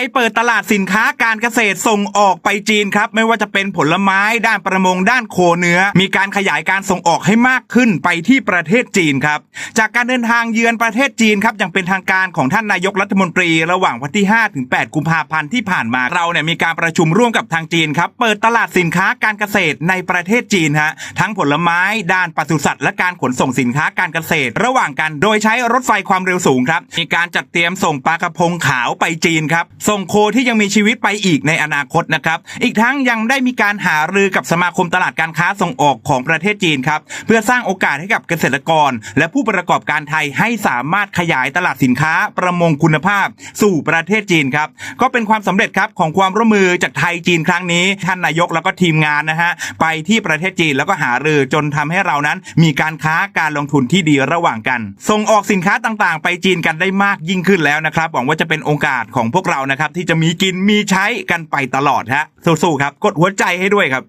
ยเปิดตลาดสินค้าการเกษตรส่งออกไปจีนครับ ไม่ว่าจะเป็นผลไม้ด้านประมงด้านโคเนื้อ มีการขยายการส่งออกให้มากขึ้นไปที่ประเทศจีนครับ จากการเดินทางเยือนประเทศจีนครับอย่างเป็นทางการของท่านนายกรัฐมนตรีระหว่างวันที่ 5 ถึง 8 กุมภาพันธ์ที่ผ่านมาเราเนี่ยมีการประชุมร่วมกับทางจีนครับ เปิดตลาดสินค้าการเกษตรในประเทศจีนฮะทั้งผลไม้ด้านปศุสัตว์และการขนส่งสินค้าการเกษตร ระหว่างกันโดยใช้รถไฟความเร็วสูงครับมีการจัดเตรียมส่งปลากระพงขาวไปจีนครับส่งโคที่ยังมีชีวิตไปอีกในอนาคตนะครับ อีกทั้งยังได้มีการหารือกับสมาคมตลาดการค้าส่งออกของประเทศจีนครับ เพื่อสร้างโอกาสให้กับเกษตรกร และผู้ประกอบการไทยให้สามารถขยายตลาดสินค้าประมงคุณภาพ สู่ประเทศจีนครับ ก็เป็นความสำเร็จครับของความร่วมมือจากไทยจีนครั้งนี้ ท่านนายกแล้วก็ทีมงานนะฮะไปที่ประเทศจีนแล้วก็หารือจนทำให้เรานั้น มีการค้าการลงทุนที่ดีระหว่างกัน ส่งออกสินค้าต่างๆ ไปจีนกันได้มากยิ่งขึ้นแล้วนะครับหวังว่าจะเป็นโอกาสของพวกเรานะนะครับที่จะมีกินมีใช้กันไปตลอดฮะสู้ๆครับ กดหัวใจให้ด้วยครับ